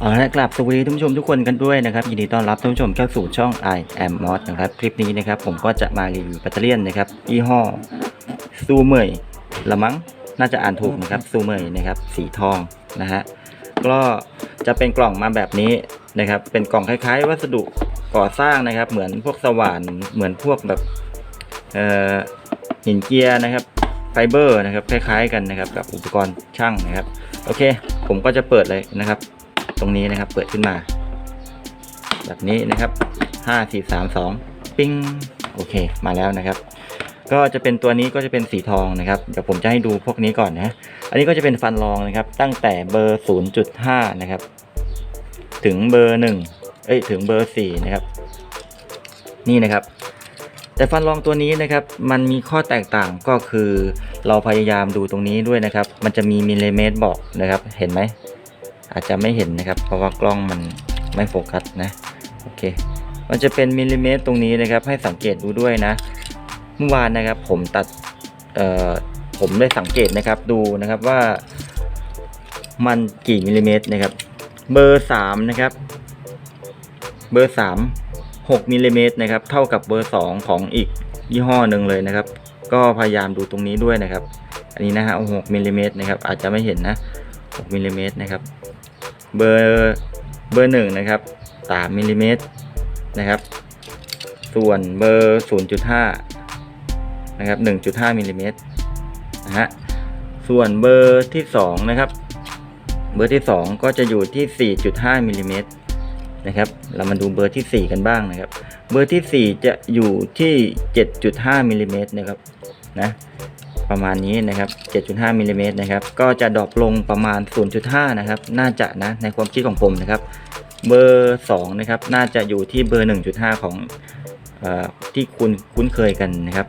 เอาละกลับสวัสดีท่านผู้ชมทุกคนกันด้วยนะครับยินดีต้อนรับท่านผู้ชมเข้าสู่ช่อง I am Mod นะครับคลิปนี้นะครับผมก็จะมารีวิวแบตเตอรี่ยนนะครับยี่ห้อซูเมยละมั้งน่าจะอ่านถูกนะครับซูเมยนะครับสีทองนะฮะก็จะเป็นกล่องมาแบบนี้นะครับเป็นกล่องคล้ายๆ วัสดุก่อสร้างนะครับ เหมือนพวกสว่านเหมือนพวกแบบหินเจียร์นะครับไฟเบอร์นะครับคล้ายๆ กันนะครับกับอุปกรณ์ช่างนะครับโอเค ผมก็จะเปิดเลยนะครับ ตรงนี้นะครับ เปิดขึ้นมา แบบนี้นะครับห้าสี่สามสองปิ้งโอเค มาแล้วนะครับ ก็จะเป็นตัวนี้ก็จะเป็นสีทองนะครับ เดี๋ยวผมจะให้ดูพวกนี้ก่อนนะ อันนี้ก็จะเป็นฟันรองนะครับ ตั้งแต่เบอร์ 0.5 นะครับ ถึงเบอร์ 1 เอ้ย ถึงเบอร์ 4 นะครับ นี่นะครับแต่ฟันรองตัวนี้นะครับ มันมีข้อแตกต่างก็คือ เราพยายามดูตรงนี้ด้วยนะครับ มันจะมีมิลลิเมตรบอกนะครับ เห็นไหม อาจจะไม่เห็นนะครับ เพราะว่ากล้องมันไม่โฟกัสนะโอเค มันจะเป็นมิลลิเมตรตรงนี้นะครับ ให้สังเกตดูด้วยนะ เมื่อวานนะครับผมตัดผมได้สังเกตนะครับดูนะครับว่า มันกี่มิลลิเมตรนะครับ เบอร์สามนะครับ เบอร์สามหกมิลลิเมตรนะครับ เท่ากับเบอร์สองของอีกยี่ห้อหนึ่งเลยนะครับ ก็พยายามดูตรงนี้ด้วยนะครับ อันนี้นะฮะหกมิลลิเมตรนะครับ อาจจะไม่เห็นนะหกมิลลิเมตรนะครับ เบอร์เบอร์หนึ่งนะครับสามมิลลิเมตรนะครับ ส่วนเบอร์ศูนย์จุดห้านะครับหนึ่งจุดห้ามิลลิเมตรนะฮะส่วนเบอร์ที่สองนะครับเบอร์ที่สองก็จะอยู่ที่สี่จุดห้ามิลลิเมตรนะครับ เรามาดูเบอร์ที่สี่กันบ้างนะครับ เบอร์ที่สี่จะอยู่ที่เจ็ดจุดห้ามิลลิเมตรนะครับ นะ ประมาณนี้นะครับ 7.5มิลลิเมตรนะครับ ก็จะดรอปลงประมาณ 0.5 นะครับ น่าจะนะในความคิดของผมนะครับ เบอร์ 2 นะครับ น่าจะอยู่ที่เบอร์ 1.5 ของออที่คุณคุ้นเคยกันนะครับ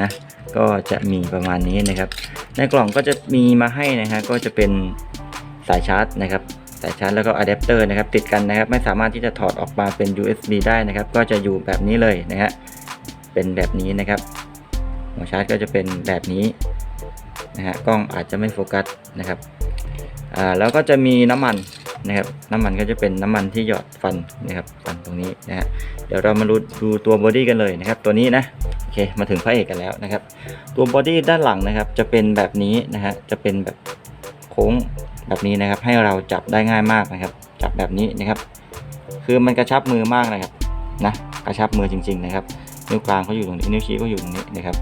นะ ก็จะมีประมาณนี้นะครับ ในกล่องก็จะมีมาให้นะฮะ ก็จะเป็นสายชาร์จนะครับสายชาร์จแล้วก็อะแดปเตอร์นะครับติดกันนะครับ ไม่สามารถที่จะถอดออกมาเป็น USB ได้นะครับ ก็จะอยู่แบบนี้เลยนะฮะเป็นแบบนี้นะครับ หัวชาร์จก็จะเป็นแบบนี้นะฮะกล้องอาจจะไม่โฟกัสนะครับอ่าแล้วก็จะมีน้ำมันนะครับน้ำมันก็จะเป็นน้ำมันที่หยอดฟันนะครับฟันตรงนี้นะฮะเดี๋ยวเรามาดูดูตัวบอดี้กันเลยนะครับ ตัวนี้นะโอเคมาถึงพระเอกกันแล้วนะครับ ตัวบอดี้ด้านหลังนะครับ จะเป็นแบบนี้นะฮะจะเป็นแบบโค้งแบบนี้นะครับ ให้เราจับได้ง่ายมากนะครับ จับแบบนี้นะครับ คือมันกระชับมือมากนะครับนะกระชับมือจริง ๆ นะครับนิ้วกลางเขาอยู่ตรงนี้นิ้วชี้ก็อยู่ตรงนี้นะครับ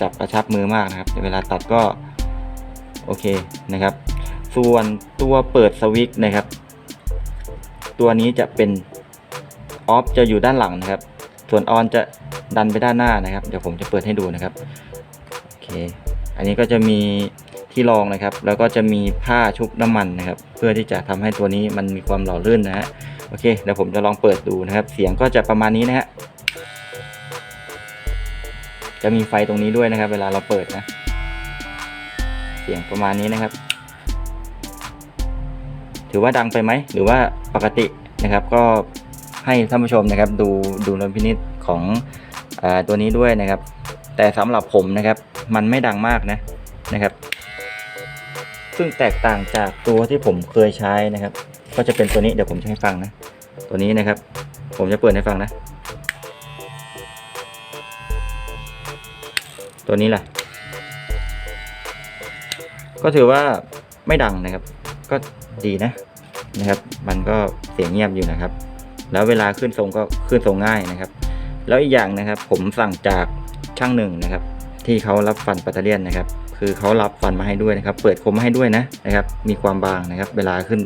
จับกระชับมือมากนะครับเวลาตัดก็โอเคนะครับ ส่วนตัวเปิดสวิตช์นะครับ ตัวนี้จะเป็นออฟจะอยู่ด้านหลังนะครับ ส่วนออนจะดันไปด้านหน้านะครับ เดี๋ยวผมจะเปิดให้ดูนะครับโอเค อันนี้ก็จะมีที่รองนะครับ แล้วก็จะมีผ้าชุบน้ำมันนะครับ เพื่อที่จะทำให้ตัวนี้มันมีความหล่อลื่นนะฮะโอเคเดี๋ยวผมจะลองเปิดดูนะครับ เสียงก็จะประมาณนี้นะฮะ จะมีไฟตรงนี้ด้วยนะครับ เวลาเราเปิดนะ เสียงประมาณนี้นะครับ ถือว่าดังไปไหม หรือว่าปกตินะครับ ก็ให้ท่านผู้ชมนะครับ ดูดูนพินิจของอตัวนี้ด้วยนะครับ แต่สำหรับผมนะครับ มันไม่ดังมากนะนะครับ ซึ่งแตกต่างจากตัวที่ผมเคยใช้นะครับ ก็จะเป็นตัวนี้เดี๋ยวผมจะให้ฟังนะ ตัวนี้นะครับ ผมจะเปิดให้ฟังนะ ตัวนี้แหละ ก็ถือว่าไม่ดังนะครับ ก็ดีนะนะครับ มันก็เสียงเงียบอยู่นะครับ แล้วเวลาขึ้นทรงก็ขึ้นทรงง่ายนะครับ แล้วอีกอย่างนะครับ ผมสั่งจากช่างหนึ่งนะครับ ที่เขารับฟันปัตเตอร์เลียนนะครับ คือเขารับฟันมาให้ด้วยนะครับ เปิดคมมาให้ด้วยนะนะครับ มีความบางนะครับ เวลาขึ้น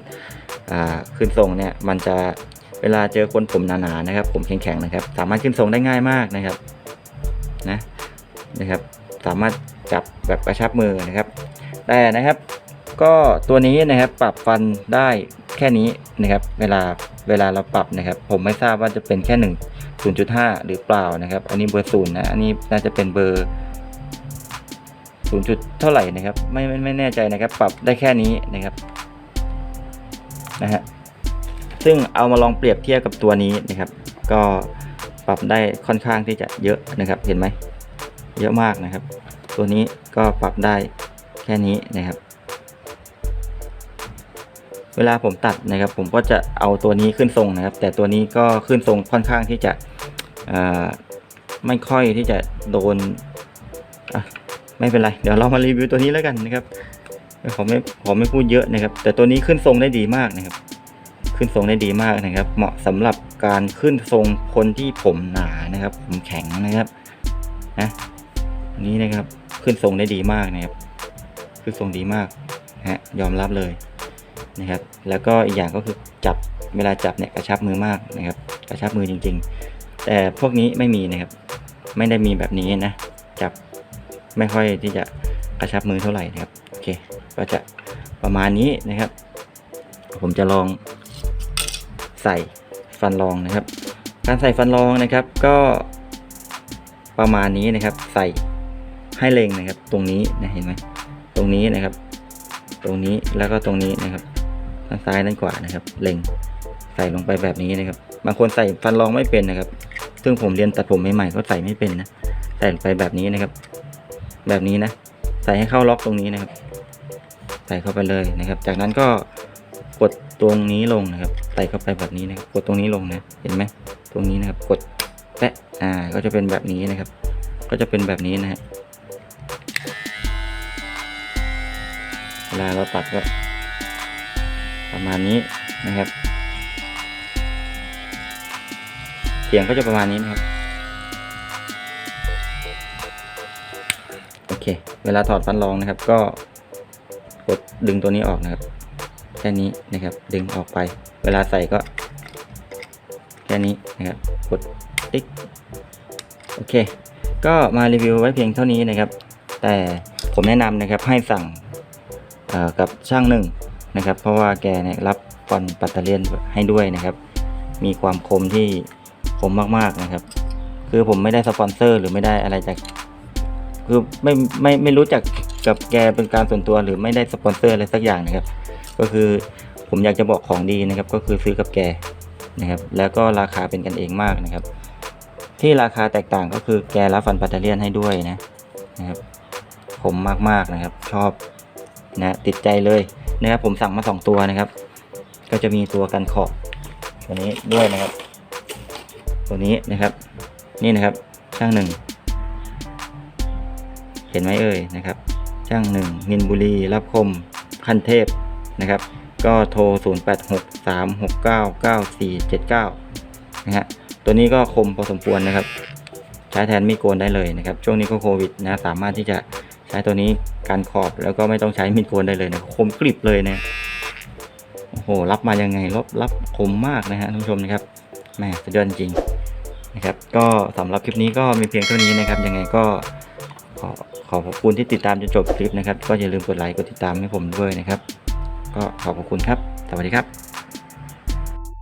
อ่าขึ้นทรงเนี่ยมันจะเวลาเจอคนผมหนาๆนะครับ ผมแข็งๆนะครับ สามารถขึ้นทรงได้ง่ายมากนะครับนะนะครับ สามารถจับแบบกระชับมือนะครับ แต่นะครับ ก็ตัวนี้นะครับปรับฟันได้แค่นี้นะครับ เวลาเวลาเราปรับนะครับ ผมไม่ทราบว่าจะเป็นแค่หนึ่งศูนย์จุดห้าหรือเปล่านะครับ อันนี้เบอร์ศูนย์นะอันนี้น่าจะเป็นเบอร์ศูนย์จุดเท่าไหร่นะครับไม่ไม่ไม่แน่ใจนะครับ ปรับได้แค่นี้นะครับนะฮะซึ่งเอามาลองเปรียบเทียบกับตัวนี้นะครับ ก็ปรับได้ค่อนข้างที่จะเยอะนะครับ เห็นไหม เยอะมากนะครับ ตัวนี้ก็ปรับได้แค่นี้นะครับ เวลาผมตัดนะครับ ผมก็จะเอาตัวนี้ขึ้นทรงนะครับ แต่ตัวนี้ก็ขึ้นทรงค่อนข้างที่จะไม่ค่อยที่จะโดนไม่เป็นไร เดี๋ยวเรามารีวิวตัวนี้แล้วกันนะครับขอไม่ขอไม่พูดเยอะนะครับ แต่ตัวนี้ขึ้นทรงได้ดีมากนะครับ ขึ้นทรงได้ดีมากนะครับ เหมาะสำหรับการขึ้นทรงคนที่ผมหนานะครับ ผมแข็งนะครับนะ นี้นะครับ ขึ้นทรงได้ดีมากนะครับ ขึ้นทรงดีมากฮะยอมรับเลยนะครับ แล้วก็อีกอย่างก็คือจับเวลาจับเนี่ยกระชับมือมากนะครับ กระชับมือจริง ๆ แต่พวกนี้ไม่มีนะครับ ไม่ได้มีแบบนี้นะจับไม่ค่อยที่จะกระชับมือเท่าไหร่นะครับโอเค ก็จะประมาณนี้นะครับ ผมจะลองใส่ฟันรองนะครับ การใส่ฟันรองนะครับก็ประมาณนี้นะครับ ใส่ ให้เล็งนะครับ ตรงนี้นะเห็นไหมตรงนี้นะครับ ตรงนี้แล้วก็ตรงนี้นะครับด้านซ้ายด้านขวานะครับ เล็งใส่ลงไปแบบนี้นะครับ บางคนใส่ฟันรองไม่เป็นนะครับ ซึ่งผมเรียนตัดผมใหม่ๆก็ใส่ไม่เป็นนะใส่ไปแบบนี้นะครับ แบบนี้นะ ใส่ให้เข้าล็อกตรงนี้นะครับ ใส่เข้าไปเลยนะครับ จากนั้นก็กดตรงนี้ลงนะครับ ใส่เข้าไปแบบนี้นะครับ กดตรงนี้ลงนะ เห็นไหมตรงนี้นะครับ กดแปะอ่า ก็จะเป็นแบบนี้นะครับ ก็จะเป็นแบบนี้นะฮะ วลาเราตัดก็ประมาณนี้นะครับ เสียงก็จะประมาณนี้นะครับ โอเค เวลาถอดฟันรองนะครับ ก็กดดึงตัวนี้ออกนะครับ แค่นี้นะครับ ดึงออกไป เวลาใส่ก็ แค่นี้นะครับ กดติ๊ก โอเค ก็มารีวิวไว้เพียงเท่านี้นะครับ แต่ผมแนะนำนะครับให้สั่ง กับช่างหนึ่งนะครับ เพราะว่าแกเนี่ยรับฟันปัตเตอร์เลียนให้ด้วยนะครับ มีความคมที่คมมากๆนะครับ คือผมไม่ได้สปอนเซอร์ หรือไม่ได้อะไรจากคือไม่ไม่ไม่รู้จักกับแกเป็นการส่วนตัวหรือไม่ได้สปอนเซอร์อะไรสักอย่างนะครับ ก็คือผมอยากจะบอกของดีนะครับ ก็คือซื้อกับแกนะครับ แล้วก็ราคาเป็นกันเองมากนะครับ ที่ราคาแตกต่างก็คือแกรับฟันปัตเตอร์เลียนให้ด้วยนะนะครับผมมากๆนะครับ ชอบ นะติดใจเลยนะครับผมสั่งมาสองตัวนะครับ ก็จะมีตัวกันขอบตัวนี้ด้วยนะครับ ตัวนี้นะครับนี่นะครับช่างหนึ่งเห็นไหมเอ่ยนะครับ ช่างหนึ่งมินบุรีรับคมคันเทพนะครับ ก็โทร 0 8 6 3 6 9 9 4 7 9 นะฮะตัวนี้ก็คมพอสมควรนะครับ ใช้แทนมีดโกนได้เลยนะครับ ช่วงนี้ก็โควิดนะสามารถที่จะ ช้ตัวนี้การขอบแล้วก็ไม่ต้องใช้มีดโกนได้เลยนะคมกริบเลยนะโอ้โหรับมายังไงรับรับคมมากนะฮะท่านผู้ชมนะครับแม่สุดยอดจริงนะครับ ก็สำหรับคลิปนี้ก็มีเพียงเท่านี้นะครับ ยังไงก็ขอขอขอบคุณที่ติดตามจนจบคลิปนะครับ ก็อย่าลืมกดไลค์กดติดตามให้ผมด้วยนะครับ ก็ขอบคุณครับ สวัสดีครับ